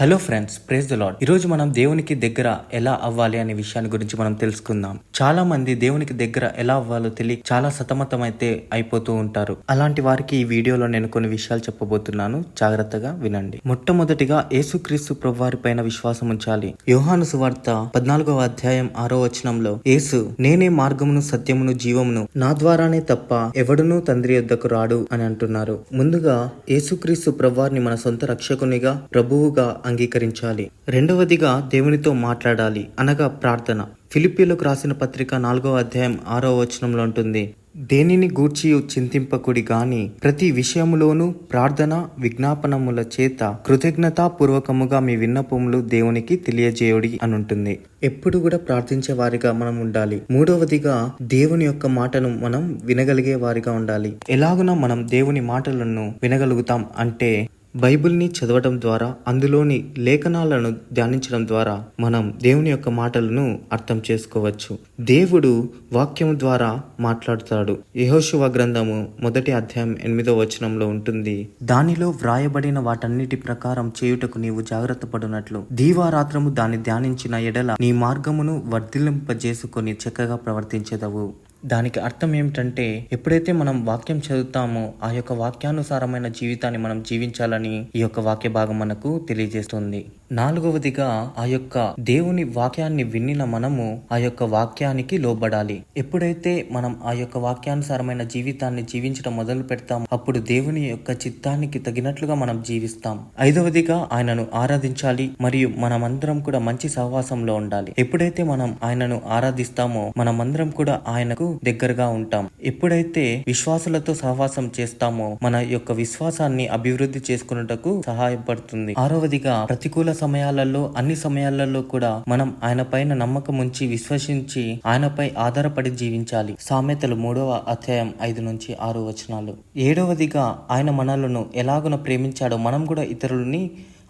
Hello friends praise the Lord ఈరోజు మనం దేవునికి దగ్గర ఎలా అవ్వాలి అనే విషయాన్ని గురించి మనం తెలుసుకుందాం. చాలా మంది దేవునికి దగ్గర ఎలా అవ్వాలో తెలియక చాలా సతమతం అయితే అయిపోతూ ఉంటారు. అలాంటి వారికి ఈ వీడియోలో నేను కొన్ని విషయాలు చెప్పబోతున్నాను. జాగ్రత్తగా వినండి. మొట్టమొదటిగా యేసుక్రీస్తు ప్రభువారి పైన విశ్వాసం ఉంచాలి. యోహాను సువార్త పద్నాలుగవ అధ్యాయం ఆరో వచనంలో యేసు నేనే మార్గమును సత్యమును జీవమును నా ద్వారానే తప్ప ఎవడునూ తండ్రి యొద్దకు రాడు అని అంటున్నారు. ముందుగా యేసుక్రీస్తు ప్రభువారిని మన సొంత రక్షకునిగా ప్రభువుగా అంగీకరించాలి. రెండవదిగా దేవునితో మాట్లాడాలి అనగా ప్రార్థన. ఫిలిప్పీలకు రాసిన పత్రిక నాలుగవ అధ్యాయం ఆరో వచనంలో ఉంటుంది. దేనిని గూర్చి చింతింపకుడి గాని ప్రతి విషయములోనూ ప్రార్థన విజ్ఞాపనముల చేత కృతజ్ఞతాపూర్వకముగా మీ విన్నపములు దేవునికి తెలియజేయుడి అనుంటుంది. ఎప్పుడు కూడా ప్రార్థించే వారిగా మనం ఉండాలి. మూడవదిగా దేవుని యొక్క మాటను మనం వినగలిగే వారిగా ఉండాలి. ఎలాగున మనం దేవుని మాటలను వినగలుగుతాం అంటే బైబిల్ని చదవడం ద్వారా అందులోని లేఖనాలను ధ్యానించడం ద్వారా మనం దేవుని యొక్క మాటలను అర్థం చేసుకోవచ్చు. దేవుడు వాక్యం ద్వారా మాట్లాడుతాడు. యహోశివ గ్రంథము మొదటి అధ్యాయం ఎనిమిదో వచనంలో ఉంటుంది. దానిలో వ్రాయబడిన వాటన్నిటి ప్రకారం చేయుటకు నీవు జాగ్రత్త పడినట్లు. దీవారాత్రము దాన్ని ధ్యానించిన ఎడల నీ మార్గమును వర్ధిలింపజేసుకొని చక్కగా ప్రవర్తించేదవు. దానికి అర్థం ఏమిటంటే ఎప్పుడైతే మనం వాక్యం చదువుతామో ఆ యొక్క వాక్యానుసారమైన జీవితాన్ని మనం జీవించాలని ఈ యొక్క వాక్య భాగం మనకు తెలియజేస్తుంది. నాలుగవదిగా ఆ యొక్క దేవుని వాక్యాన్ని విన్నిన మనము ఆ యొక్క వాక్యానికి లోబడాలి. ఎప్పుడైతే మనం ఆ యొక్క వాక్యానుసారమైన జీవితాన్ని జీవించడం మొదలు పెడతాం అప్పుడు దేవుని యొక్క చిత్తానికి తగినట్లుగా మనం జీవిస్తాం. ఐదవదిగా ఆయనను ఆరాధించాలి మరియు మనమందరం కూడా మంచి సహవాసంలో ఉండాలి. ఎప్పుడైతే మనం ఆయనను ఆరాధిస్తామో మనమందరం కూడా ఆయనకు దగ్గరగా ఉంటాం. ఎప్పుడైతే విశ్వాసులతో సహవాసం చేస్తామో మన యొక్క విశ్వాసాన్ని అభివృద్ధి చేసుకున్నటకు సహాయపడుతుంది ఆరవదిగా ప్రతికూల సమయాలలో అన్ని సమయాలలో కూడా మనం ఆయన పైన నమ్మకం ఉంచి విశ్వసించి ఆయనపై ఆధారపడి జీవించాలి. సామెతలు మూడవ అధ్యాయం ఐదు నుంచి ఆరు వచనాలు. ఏడవదిగా ఆయన మనలను ఎలాగున ప్రేమించాడో మనం కూడా ఇతరులని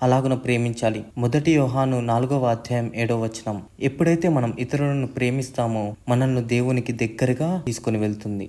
అలాగున ప్రేమించాలి. మొదటి యోహాను నాలుగవ అధ్యాయం ఏడవ వచనం. ఎప్పుడైతే మనం ఇతరులను ప్రేమిస్తామో మనల్ని దేవునికి దగ్గరగా తీసుకొని వెళ్తుంది.